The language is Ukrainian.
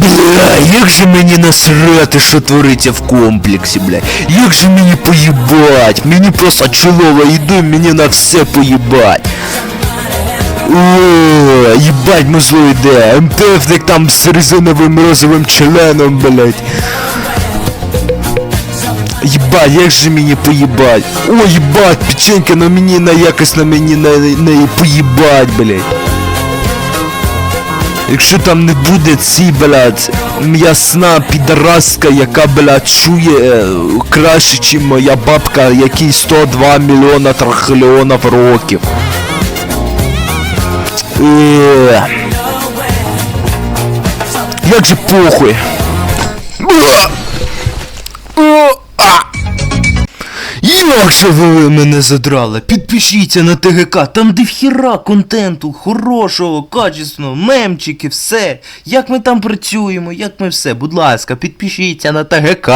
Бля, як же мені насрати, що твориться в комплексі, бля. Як же мені поїбать? Мені просто чолова йду, мені на все поїбать. О, їбать музло йде. МТФ там з резиновим розовим членом, блять. Єбать, як же мені поїбать? О, їбать, печенька на мені на якось на мені на, на поїбать, блять. Якщо там не буде ці, блядь, м'ясна підраска, яка, блядь, чує е, краще, чим моя бабка, якій 102 мільйона трахліонів років. Е, Як же похуй. Як же ви мене задрали? Підпишіться на ТГК, там де вхіра контенту, хорошого, качественного, мемчики, все. Як ми там працюємо, як ми все. Будь ласка, підпишіться на ТГК.